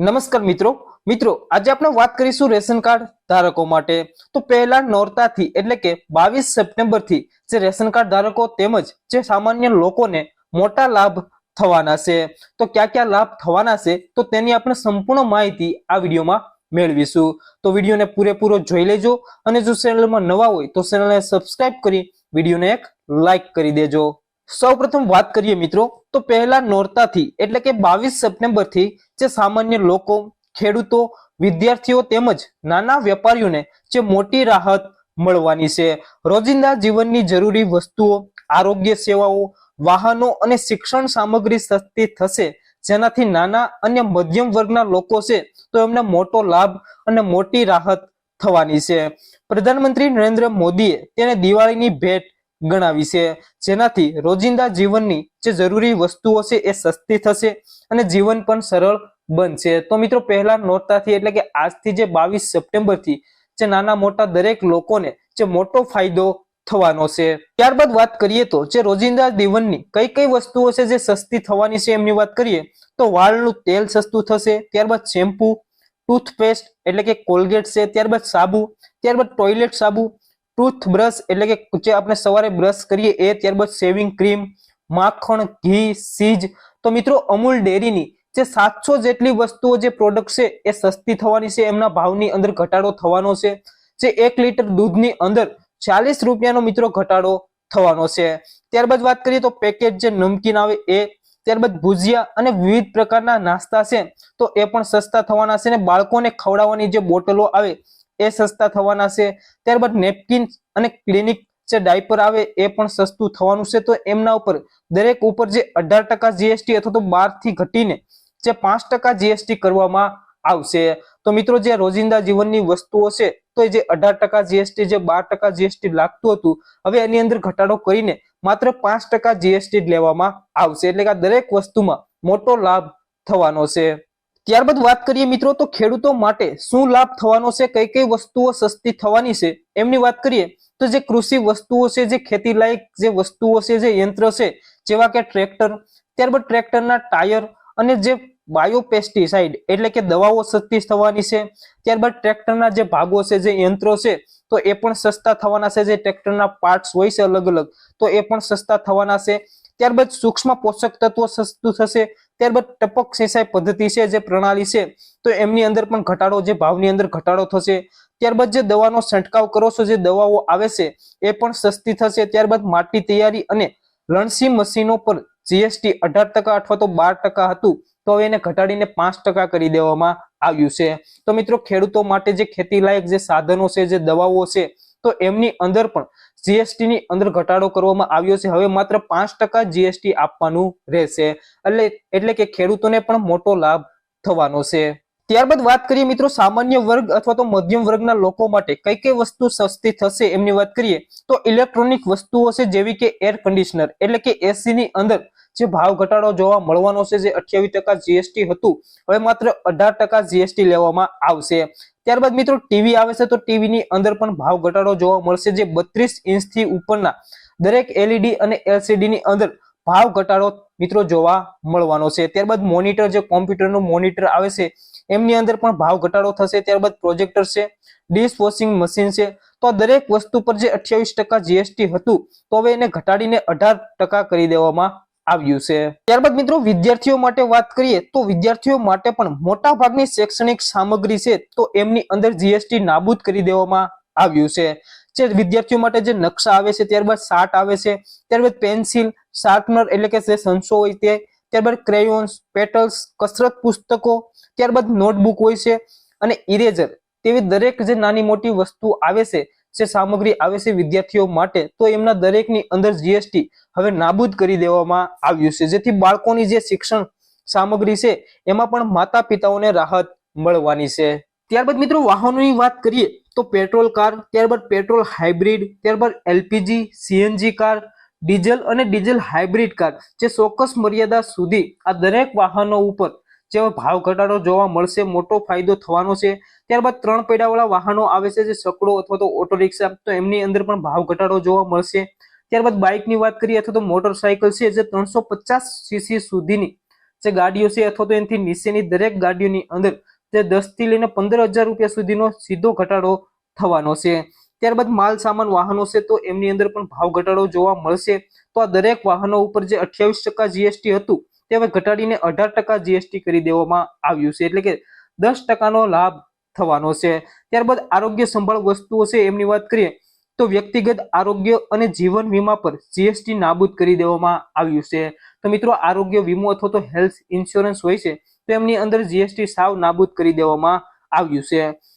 નમસ્કાર મિત્રો. મિત્રો, આજે આપણે વાત કરીશું રેશન કાર્ડ ધારકો માટે. તો પહેલા નોરતાથી, એટલે કે બાવીસ સપ્ટેમ્બરથી જે રેશન કાર્ડ ધારકો તેમજ જે સામાન્ય લોકોને મોટા લાભ થવાના છે. તો ક્યાં ક્યાં લાભ થવાના છે? તો તેની આપણે સંપૂર્ણ માહિતી આ વિડીયોમાં મેળવીશું. તો વિડીયોને પૂરેપૂરો જોઈ લેજો અને જો ચેનલમાં નવા હોય તો ચેનલને સબસ્ક્રાઇબ કરી વિડીયોને એક લાઈક કરી દેજો. સૌપ્રથમ વાત કરીએ મિત્રો, તો પહેલા નોરતાથી, એટલે કે બાવીસ સપ્ટેમ્બરથી જે સામાન્ય લોકો, ખેડૂતો, વિદ્યાર્થીઓ તેમજ નાના વેપારીઓને જે મોટી રાહત મળવાની છે. રોજિંદા જીવનની જરૂરી વસ્તુઓ, આરોગ્ય સેવાઓ, વાહનો અને શિક્ષણ સામગ્રી સસ્તી થશે. જેનાથી નાના અને મધ્યમ વર્ગના લોકો છે, તો એમને મોટો લાભ અને મોટી રાહત થવાની છે. પ્રધાનમંત્રી નરેન્દ્ર મોદીએ તેને દિવાળીની ભેટ ગણાવી છે. જેનાથી રોજિંદા જીવનની જે જરૂરી વસ્તુઓ છે એ સસ્તી થશે અને જીવન પણ સરળ બનશે. તો મિત્રો, પહેલા નોરતાથી એટલે કે આજથી જે બાવીસ સપ્ટેમ્બરથી જે નાના મોટા દરેક લોકોને જે મોટો ફાયદો થવાનો છે. ત્યારબાદ વાત કરીએ તો જે રોજિંદા જીવનની કઈ કઈ વસ્તુઓ છે જે સસ્તી થવાની છે એમની વાત કરીએ તો વાળનું તેલ સસ્તું થશે, ત્યારબાદ શેમ્પુ, ટૂથપેસ્ટ એટલે કે કોલગેટ છે, ત્યારબાદ સાબુ, ત્યારબાદ ટોયલેટ સાબુ ટૂથબ્રશ એટલે કે જે આપણે સવારે બ્રશ કરીએ એ ત્યારબાદ શેવિંગ ક્રીમ માખણ, ઘી, સીજ. તો મિત્રો અમૂલ ડેરીની જે સાતસો જેટલી વસ્તુઓ જે પ્રોડક્ટ છે એ સસ્તી થવાની છે, એમના ભાવની અંદર ઘટાડો થવાનો છે. જે એક લીટર દૂધની અંદર ચાલીસ રૂપિયાનો મિત્રો ઘટાડો થવાનો છે. ત્યારબાદ વાત કરીએ તો પેકેટ જે નમકીન આવે એ, ત્યારબાદ ભુજિયા અને વિવિધ પ્રકારના નાસ્તા છે, તો એ પણ સસ્તા થવાના છે અને બાળકોને ખવડાવવાની જે બોટલો આવે એ સસ્તા થવાના છે. ત્યારબાદ નેપકિન અને ક્લિનિક જે ડાયપર આવે એ પણ સસ્તું થવાનું છે. તો એમના ઉપર દરેક ઉપર જે અઢાર ટકા જીએસટી અથવા તો બારથી ઘટીને જે પાંચ ટકા જીએસટી કરવામાં આવશે. તો મિત્રો જે રોજિંદા જીવનની વસ્તુઓ છે, તો જે અઢાર ટકા જીએસટી જે બાર ટકા જીએસટી લાગતું હતું, હવે એની અંદર ઘટાડો કરીને માત્ર પાંચ ટકા જીએસટી લેવામાં આવશે. એટલે કે દરેક વસ્તુમાં મોટો લાભ થવાનો છે. ત્યારબાદ વાત કરીએ મિત્રો, તો ખેડૂતો માટે શું લાભ થવાનો છે? કઈ કઈ વસ્તુઓ સસ્તી થવાની છે? એમની વાત કરીએ, તો જે કૃષિ વસ્તુઓ છે, જે ખેતી લાયક જે વસ્તુઓ છે, જે યંત્ર છે, જેવા કે ટ્રેક્ટર, ત્યારબાદ ટ્રેક્ટરના ટાયર અને જે બાયોપેસ્ટિસાઇડ એટલે કે દવાઓ સસ્તી થવાની છે, ત્યારબાદ ટ્રેક્ટરના જે ભાગો છે, જે યંત્રો છે, તો એ પણ સસ્તા થવાના છે, જે ટ્રેક્ટરના પાર્ટસ હોય છે અલગ અલગ, તો એ પણ સસ્તા થવાના છે. ત્યારબાદ સૂક્ષ્મ પોષક તત્વો સસ્તું થશે ત્યારબાદ ટપક સિંચાઈ પદ્ધતિ છે, જે પ્રણાલી છે, તો એમની અંદર પણ ઘટાડો, જે ભાવની અંદર ઘટાડો થશે. ત્યારબાદ જે દવાનો છંટકાવ કરો છો, જે દવાઓ આવે છે, એ પણ સસ્તી થશે. ત્યારબાદ માટી તૈયારી અને રણસી મશીનો પર જીએસટી અઢાર ટકા અથવા તો બાર ટકા હતું, તો હવે એને ઘટાડીને પાંચ ટકા કરી દેવામાં આવ્યું છે. તો મિત્રો, ખેડૂતો માટે જે ખેતી લાયક જે સાધનો છે, જે દવાઓ છે તો એમની અંદર પણ જીએસટી ની અંદર ઘટાડો કરવામાં આવ્યો છે. હવે માત્ર પાંચ ટકા જીએસટી આપવાનું રહેશે. એટલે એટલે કે ખેડૂતોને પણ મોટો લાભ થવાનો છે. ત્યારબાદ વાત કરીએ મિત્રો સામાન્ય વર્ગ અથવા તો મધ્યમ વર્ગના લોકો માટે કઈ કઈ વસ્તુ સસ્તી થશે એમની વાત કરીએ તો ઇલેક્ટ્રોનિક વસ્તુઓ છે જેવી કે એર કન્ડિશનર એટલે કે એસી ની અંદર જે ભાવ ઘટાડો જોવા મળવાનો છે જે અઠ્યાવીસ ટકા જીએસટી હતું, હવે માત્ર અઢાર ટકા જીએસટી લેવામાં આવશે. ત્યારબાદ મિત્રો ટીવી આવે છે તો ટીવી ની અંદર પણ ભાવ ઘટાડો જોવા મળશે જે બત્રીસ ઇંચથી ઉપરના દરેક એલઈડી અને એલસીડી ની અંદર ભાવ ઘટાડો મિત્રો જોવા મળવાનો છે. ત્યારબાદ મોનિટર જે કોમ્પ્યુટરનું મોનિટર આવે છે એમની અંદર પણ ભાવ ઘટાડો થશે, ત્યારબાદ પ્રોજેક્ટર છે, ડિશ વોશિંગ મશીન છે. તો દરેક વસ્તુ પર જે અઠ્યાવીસ ટકા જીએસટી હતું, તો હવે એને ઘટાડીને અઢાર ટકા કરી દેવામાં આવ્યું છે. ત્યારબાદ મિત્રો, વિદ્યાર્થીઓ માટે વાત કરીએ, તો વિદ્યાર્થીઓ માટે પણ મોટા ભાગની શૈક્ષણિક સામગ્રી છે, તો એમની અંદર જીએસટી નાબૂદ કરી દેવામાં આવ્યું છે. જે વિદ્યાર્થીઓ માટે જે નકશા આવે છે, ત્યારબાદ સાટ આવે છે, ત્યારબાદ પેન્સિલ, શાર્પનર એટલે કે જે સંશો હોય તે ત્યારબાદ ક્રેયોન્સ પેટલ્સ કસરત પુસ્તકો, ત્યારબાદ નોટબુક હોય છે અને ઇરેઝર તેવી દરેક જે નાની મોટી વસ્તુ આવે છે, જે સામગ્રી આવે છે વિદ્યાર્થીઓ માટે, તો એમના દરેકની અંદર જીએસટી હવે નાબૂદ કરી દેવામાં આવ્યું છે. જેથી બાળકોની જે શિક્ષણ સામગ્રી છે, એમાં પણ માતા પિતાઓને રાહત મળવાની છે. ત્યારબાદ મિત્રો વાહનોની વાત કરીએ, તો પેટ્રોલ કાર ત્યારબાદ પેટ્રોલ હાઇબ્રિડ ત્યારબાદ એલપીજી સીએનજી કાર ડીઝલ અને ડીઝલ હાઇબ્રિડ કાર જે ચોક્કસ મર્યાદા સુધી આ દરેક વાહનો ઉપર જે ભાવ ઘટાડો જોવા મળશે, મોટો ફાયદો થવાનો છે. ત્યારબાદ ત્રણ પૈડાવાળા વાહનો આવે છે, જે સકડો અથવા તો ઓટો રિક્ષા તો એમની અંદર પણ ભાવ ઘટાડો જોવા મળશે. ત્યારબાદ બાઇકની વાત કરીએ અથવા તો મોટરસાયકલ છે, જે ત્રણસો પચાસ સીસી સુધીની જે ગાડીઓ છે અથવા તો એનાથી નીચેની દરેક ગાડીઓની અંદર તે દસથી લઈને પંદર હજાર રૂપિયા સુધીનો સીધો ઘટાડો થવાનો છે. ત્યારબાદ માલ સામાન વાહનો છે તો એમની અંદર પણ ભાવ ઘટાડો જોવા મળશે. તો આ દરેક વાહનો ઉપર જે અઠ્યાવીસ ટકા જીએસટી હતું, તે હવે ઘટાડીને અઢાર ટકા જીએસટી કરી દેવામાં આવ્યું છે. એટલે કે દસ ટકાનો લાભ થવાનો છે. ત્યારબાદ આરોગ્ય સંભાળ વસ્તુઓ છે, એમની વાત કરીએ, તો વ્યક્તિગત આરોગ્ય અને જીવન વીમા પર જીએસટી નાબૂદ કરી દેવામાં આવ્યું છે. તો મિત્રો, આરોગ્ય વીમો અથવા તો હેલ્થ ઇન્સ્યોરન્સ હોય છે, તો એમની અંદર જીએસટી સાવ નાબૂદ કરી દેવામાં આવ્યું છે.